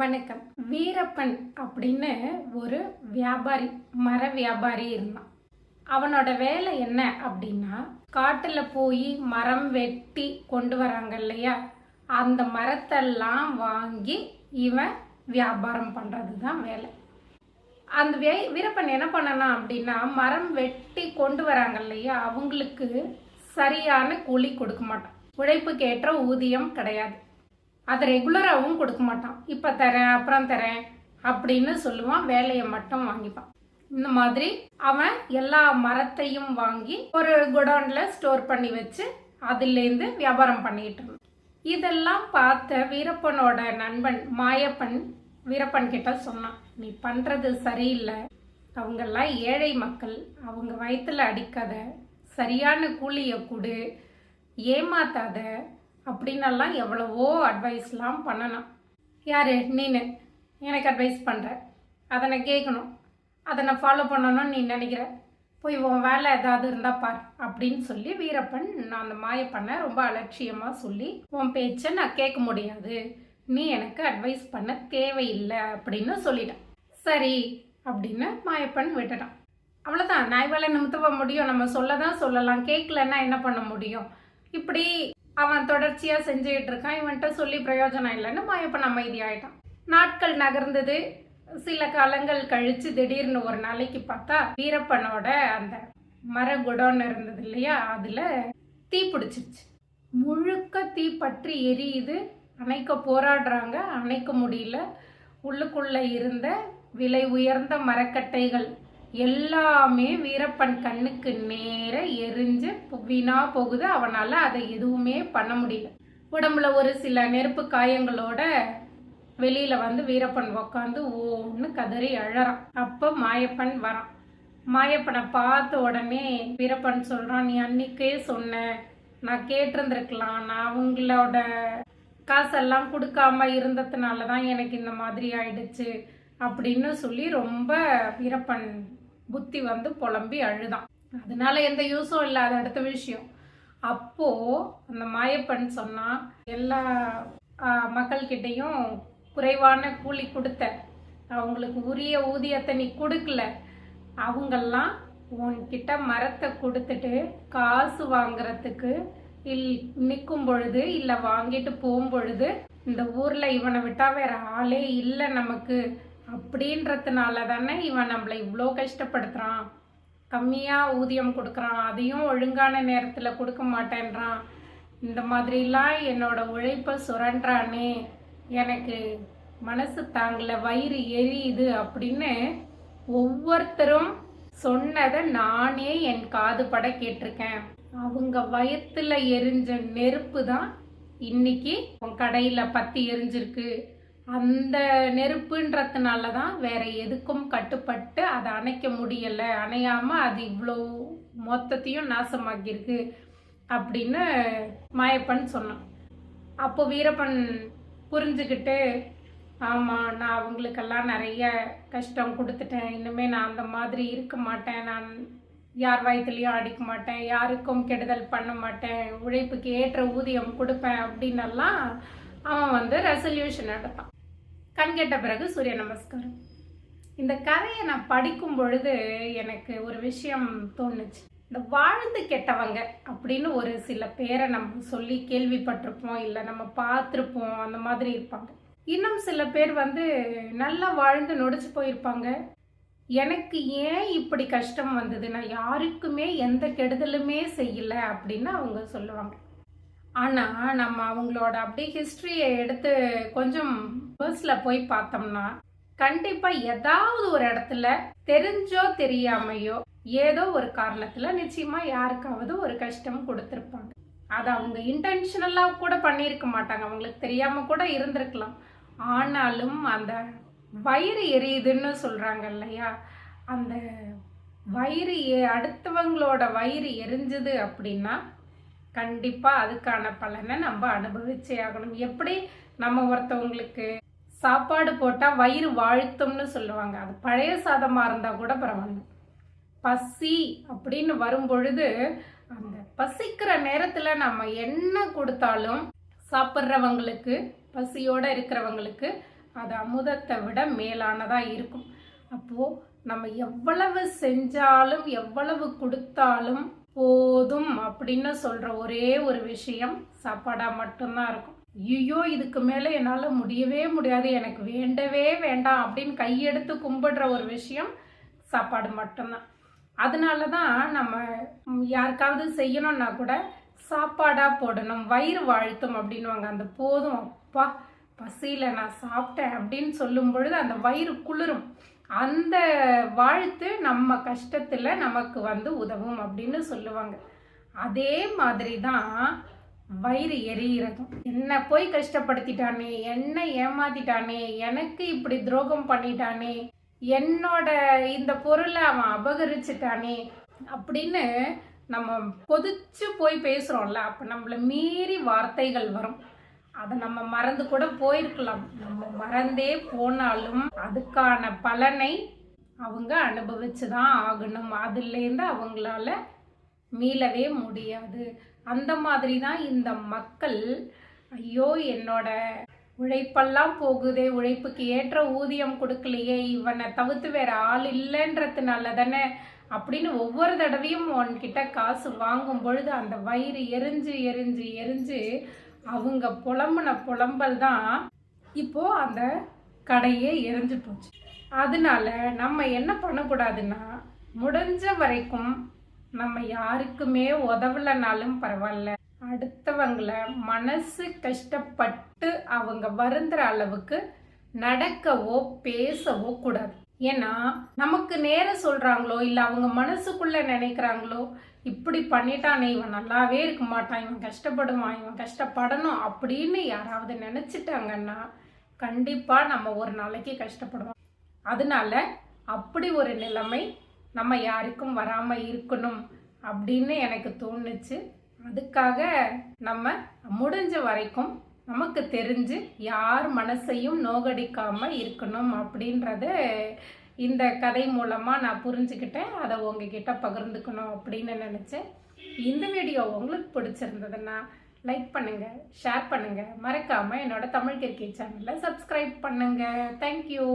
வணக்கம். வீரப்பன் அப்படின்னு ஒரு வியாபாரி மர வியாபாரி இருந்தான். அவனோட வேலை என்ன அப்படின்னா காட்டுல போய் மரம் வெட்டி கொண்டு வராங்க இல்லையா? அந்த மரத்தெல்லாம் வாங்கி இவன் வியாபாரம் பண்றது தான் வேலை. அந்த வே வீரப்பன் என்ன பண்ணனா அப்படின்னா மரம் வெட்டி கொண்டு வராங்க இல்லையா? அவங்களுக்கு சரியான கூலி கொடுக்க மாட்டான். உழைப்புக்கு ஏற்ற ஊதியம் கிடையாது. அதை ரெகுலராகவும் கொடுக்க மாட்டான். இப்போ தரேன் அப்புறம் தரேன் அப்படின்னு சொல்லுவான் வேலையை மட்டும் வாங்கிப்பான். இந்த மாதிரி அவன் எல்லா மரத்தையும் வாங்கி ஒரு குடோன்ல ஸ்டோர் பண்ணி வச்சு அதுலேருந்து வியாபாரம் பண்ணிட்டு இருந்தான். இதெல்லாம் பார்த்த வீரப்பனோட நண்பன் மாயப்பன் வீரப்பன் கிட்ட சொன்னான் நீ பண்றது சரியில்லை. அவங்கெல்லாம் ஏழை மக்கள். அவங்க வயிற்றுல அடிக்காத சரியான கூலியை கொடு. ஏமாத்தாத. அப்படின்னெல்லாம் எவ்வளவோ அட்வைஸ்லாம் பண்ணணும். யார்? நீனு. எனக்கு அட்வைஸ் பண்ணுற அதை நான் கேட்கணும். அதை நான் ஃபாலோ பண்ணணும்னு நீ நினைக்கிற. போய் உன் வேலை ஏதாவது இருந்தால் பார் அப்படின்னு சொல்லி வீரப்பன் நான் அந்த மாயப்பண்ணை ரொம்ப அலட்சியமாக சொல்லி உன் பேச்சை நான் கேட்க முடியாது. நீ எனக்கு அட்வைஸ் பண்ண தேவையில்லை அப்படின்னு சொல்லிட்டேன். சரி அப்படின்னு மாயப்பன் விட்டுட்டான். அவ்வளோதான் நாய் வேலை நிமித்தவ முடியும். நம்ம சொல்ல தான் சொல்லலாம். கேட்கலன்னா என்ன பண்ண முடியும்? இப்படி அவன் தொடர்ச்சியாக செஞ்சுக்கிட்டு இருக்கான். இவன்கிட்ட சொல்லி பிரயோஜனம் இல்லைன்னு மாயப்பன் அமைதியாயிட்டான். நாட்கள் நகர்ந்தது. சில காலங்கள் கழித்து திடீர்னு ஒரு நாளைக்கு பார்த்தா வீரப்பனோட அந்த மர குடோன் இருந்தது இல்லையா? அதில் தீ பிடிச்சிருச்சு. முழுக்க தீ பற்றி எரியுது. அணைக்க போராடுறாங்க. அணைக்க முடியல. உள்ளுக்குள்ளே இருந்த விலை உயர்ந்த மரக்கட்டைகள் எல்லாமே வீரப்பன் கண்ணுக்கு நேர எரிஞ்சு வீணா போகுது. அவனால அதை எதுவுமே பண்ண முடியல. உடம்புல ஒரு சில நெருப்பு காயங்களோட வெளியில வந்து வீரப்பன் உக்காந்து ஓன்னு கதறி அழறான். அப்ப மாயப்பன் வரான். மாயப்பனை பார்த்த உடனே வீரப்பன் சொல்றான் நீ அன்னைக்கே சொன்ன நான் கேட்டிருந்திருக்கலாம். நான் அவங்களோட காசெல்லாம் கொடுக்காம இருந்ததுனால தான் எனக்கு இந்த மாதிரி ஆயிடுச்சு. அப்படின்னு சொல்லி ரொம்ப வீரப்பன் புத்தி வந்து புலம்பி அழுதான். அதனால எந்த யூஸும் இல்லை அது அடுத்த விஷயம். அப்போ அந்த மாயப்பன் சொன்னா எல்லா மக்கள்கிட்டையும் குறைவான கூலி கொடுத்த அவங்களுக்கு உரிய ஊதியத்தை நீ கொடுக்கல. அவங்கெல்லாம் உன்கிட்ட மரத்தை கொடுத்துட்டு காசு வாங்குறதுக்கு இல் நிற்கும் பொழுது இல்லை வாங்கிட்டு போகும் பொழுது இந்த ஊரில் இவனை விட்டால் வேற ஆளே இல்லை நமக்கு. அப்படின்றதுனால தானே இவன் நம்மளை இவ்வளோ கஷ்டப்படுத்துறான். கம்மியாக ஊதியம் கொடுக்குறான். அதையும் ஒழுங்கான நேரத்தில் கொடுக்க மாட்டேன்றான். இந்த மாதிரிலாம் என்னோட உழைப்பை சுரண்டானே எனக்கு மனசு தாங்கல வயிறு எரியுது அப்படின்னு ஒவ்வொருத்தரும் சொன்னதை நானே என் காது பட கேட்டிருக்கேன். அவங்க வயத்தில் எரிஞ்ச நெருப்பு தான் இன்னைக்கு உன் கடையில் பத்தி எரிஞ்சிருக்கு. அந்த நெருப்புன்றதுனால தான் வேற எதுக்கும் கட்டுப்பட்டு அதை அணைக்க முடியலை. அணையாமல் அது இவ்வளோ மொத்தத்தையும் நாசமாக்கியிருக்கு அப்படின்னு மாயப்பன் சொன்னான். அப்போ வீரப்பன் புரிஞ்சுக்கிட்டு ஆமாம் நான் அவங்களுக்கெல்லாம் நிறைய கஷ்டம் கொடுத்துட்டேன். இன்னுமே நான் அந்த மாதிரி இருக்க மாட்டேன். நான் யார் வயத்துலேயும் அடிக்க மாட்டேன். யாருக்கும் கெடுதல் பண்ண மாட்டேன். உழைப்புக்கு ஏற்ற ஊதியம் கொடுப்பேன். அப்படின்னெல்லாம் அவன் வந்து ரெசல்யூஷன் எடுத்தான். கண்கெட்ட பிறகு சூரிய நமஸ்காரம். இந்த கதையை நான் படிக்கும் பொழுது எனக்கு ஒரு விஷயம் தோணுச்சு. இந்த வாழ்ந்து கெட்டவங்க அப்படின்னு ஒரு சில பேரை நம்ம சொல்லி கேள்விப்பட்டிருப்போம் இல்லை நம்ம பார்த்துருப்போம் அந்த மாதிரி இருப்பாங்க. இன்னும் சில பேர் வந்து நல்லா வாழ்ந்து நொடிச்சு போயிருப்பாங்க. எனக்கு ஏன் இப்படி கஷ்டம் வந்தது? நான் யாருக்குமே எந்த கெடுதலுமே செய்யலை அப்படின்னு அவங்க சொல்லுவாங்க. ஆனால் நம்ம அவங்களோட அப்படியே ஹிஸ்ட்ரியை எடுத்து கொஞ்சம் பர்ஸில் போய் பார்த்தோம்னா கண்டிப்பாக ஏதாவது ஒரு இடத்துல தெரிஞ்சோ தெரியாமையோ ஏதோ ஒரு காரணத்தில் நிச்சயமாக யாருக்காவது ஒரு கஷ்டம் கொடுத்துருப்பாங்க. அது அவங்க இன்டென்ஷனலாக கூட பண்ணியிருக்க மாட்டாங்க. அவங்களுக்கு தெரியாமல் கூட இருந்திருக்கலாம். ஆனாலும் அந்த வயிறு எரியுதுன்னு சொல்கிறாங்க இல்லையா? அந்த வயிறு அடுத்தவங்களோட வயிறு எரிஞ்சுது அப்படின்னா கண்டிப்பாக அதுக்கான பலனை நம்ம அனுபவிச்சே ஆகணும். எப்படி நம்ம ஒருத்தவங்களுக்கு சாப்பாடு போட்டால் வயிறு வாழ்த்தும்னு சொல்லுவாங்க. அது பழைய சாதமாக இருந்தால் கூட பரவாயில்ல. பசி அப்படின்னு வரும்பொழுது அந்த பசிக்கிற நேரத்தில் நம்ம என்ன கொடுத்தாலும் சாப்பிட்றவங்களுக்கு பசியோடு இருக்கிறவங்களுக்கு அது அமுதத்தை விட மேலானதாக இருக்கும். அப்போது நம்ம எவ்வளவு செஞ்சாலும் எவ்வளவு கொடுத்தாலும் போதும் அப்படின்னு சொல்கிற ஒரே ஒரு விஷயம் சாப்பாடாக மட்டும்தான் இருக்கும். ஐயோ இதுக்கு மேலே என்னால் முடியவே முடியாது. எனக்கு வேண்டவே வேண்டாம் அப்படின்னு கையெடுத்து கும்பிடுற ஒரு விஷயம் சாப்பாடு மட்டும்தான். அதனால தான் நம்ம யாருக்காவது செய்யணும்னா கூட சாப்பாடாக போடணும். வயிறு வாழ்த்தும் அப்படின்வாங்க அந்த போதும். அப்பா பசியில் நான் சாப்பிட்டேன் அப்படின்னு சொல்லும் பொழுது அந்த வயிறு குளிரும். அந்த வாழ்த்து நம்ம கஷ்டத்தில் நமக்கு வந்து உதவும் அப்படின்னு சொல்லுவாங்க. அதே மாதிரி தான் வயிறு எரியிறதும். என்ன போய் கஷ்டப்படுத்திட்டானே என்ன ஏமாத்திட்டானே எனக்கு இப்படி துரோகம் பண்ணிட்டானே என்னோட இந்த பொருளை அவன் அபகரிச்சிட்டானே அப்படின்னு நம்ம கொதிச்சு போய் பேசுகிறோம்ல அப்போ நம்மளை மீறி வார்த்தைகள் வரும். அதை நம்ம மறந்து கூட போயிருக்கலாம். நம்ம மறந்தே போனாலும் அதுக்கான பலனை அவங்க அனுபவிச்சு தான் ஆகணும். அதுலேருந்து அவங்களால மீளவே முடியாது. அந்த மாதிரி தான் இந்த மக்கள் ஐயோ என்னோட உழைப்பெல்லாம் போகுதே உழைப்புக்கு ஏற்ற ஊதியம் கொடுக்கலையே இவனை தவிர்த்து வேற ஆள் இல்லைன்றதுனால தானே அப்படின்னு ஒவ்வொரு தடவையும் உன்கிட்ட காசு வாங்கும் பொழுது அந்த வயிறு எரிஞ்சு எரிஞ்சு எரிஞ்சு அவங்க புலம்புன புலம்பல் தான் இப்போ அந்த கடையே எரிஞ்சு போச்சு. அதனால நம்ம என்ன பண்ணக்கூடாதுன்னா முடிஞ்ச வரைக்கும் நம்ம யாருக்குமே உதவலைனாலும் பரவாயில்ல. அடுத்தவங்கள மனசு கஷ்டப்பட்டு அவங்க வருந்துற அளவுக்கு நடக்கவோ பேசவோ கூடாது. ஏன்னா நமக்கு நேரம் சொல்றாங்களோ இல்லை அவங்க மனசுக்குள்ள நினைக்கிறாங்களோ இப்படி பண்ணிட்டானே இவன் நல்லாவே இருக்க மாட்டான் இவன் கஷ்டப்படுவான் இவன் கஷ்டப்படணும் அப்படின்னு யாராவது நினைச்சிட்டாங்கன்னா கண்டிப்பா நம்ம ஒரு நாளைக்கு கஷ்டப்படுவோம். அதனால அப்படி ஒரு நிலைமை நம்ம யாருக்கும் வராமல் இருக்கணும் அப்படின்னு எனக்கு தோணுச்சு. அதுக்காக நம்ம முடிஞ்ச வரைக்கும் நமக்கு தெரிஞ்சு யார் மனசையும் நோகடிக்காமல் இருக்கணும் அப்படின்றத இந்த கதை மூலமாக நான் புரிஞ்சுக்கிட்டேன். அதை உங்ககிட்ட பகிர்ந்துக்கணும் அப்படின்னு நினச்சேன். இந்த வீடியோ உங்களுக்கு பிடிச்சிருந்ததுன்னா லைக் பண்ணுங்கள் ஷேர் பண்ணுங்கள் மறக்காமல் என்னோட தமிழ் கிரிக்கெட் சேனலை சப்ஸ்கிரைப் பண்ணுங்கள் தேங்க்யூ